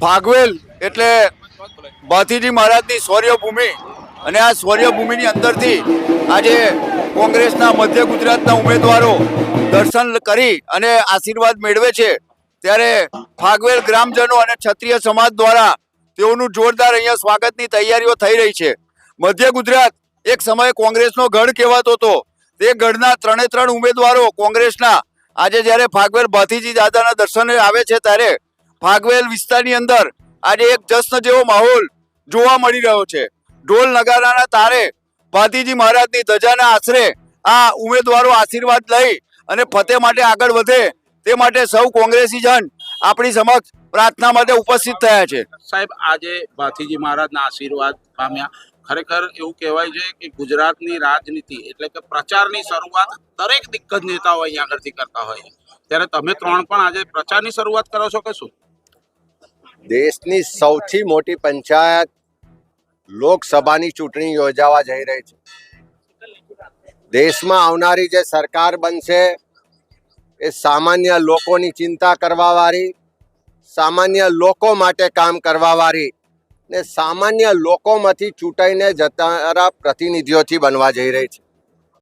ભાગવેલ એટલે ભાથીજી મહારાજની શૌર્યભૂમિ અને આ શૌર્યભૂમિની અંદરથી આજે કોંગ્રેસના મધ્ય ગુજરાતના ઉમેદવારો દર્શન કરી અને આશીર્વાદ મેળવે છે. ત્યારે ફાગવેલ ગ્રામજનો અને ક્ષત્રિય સમાજ દ્વારા તેઓનું જોરદાર અહીંયા સ્વાગતની તૈયારીઓ થઈ રહી છે. મધ્ય ગુજરાત એક સમયે કોંગ્રેસનો ગઢ કહેવાતો હતો. તે ગઢના ત્રણે ત્રણ ઉમેદવારો કોંગ્રેસના આજે જ્યારે ફાગવેલ ભાથીજી દાદાના દર્શને આવે છે ત્યારે ફાગવેલ વિસ્તારની અંદર આજે એક જશ્ન જેવો માહોલ જોવા મળી રહ્યો છે. ઢોલ નગારાના તારે ભાતીજી મહારાજની ધજાના આશરે આ ઉમેદવારો આશીર્વાદ લઈ અને ફતેહ માટે આગળ વધે તે માટે સૌ કોંગ્રેસી જન આપણી સમક્ષ પ્રાર્થના માટે ઉપસ્થિત થયા છે. સાહેબ, આજે ભાતીજી મહારાજના આશીર્વાદ પામ્યા. ખરેખર એવું કહેવાય છે કે ગુજરાતની રાજનીતિ એટલે કે પ્રચારની શરૂઆત દરેક દિગ્ગજ નેતાઓ અહીંયા આગળથી કરતા હોય ત્યારે તમે ત્રણ પણ આજે પ્રચારની શરૂઆત કરો છો કે શું? દેશની સૌથી મોટી પંચાયત લોકસભાની ચૂંટણી યોજાવા જઈ રહી છે. દેશમાં આવનારી જે સરકાર બનશે એ સામાન્ય લોકોની ચિંતા કરવાવાળી, સામાન્ય લોકો માટે કામ કરવાવાળી ને સામાન્ય લોકોમાંથી ચૂંટાઈને જનારા પ્રતિનિધિઓથી બનવા જઈ રહી છે.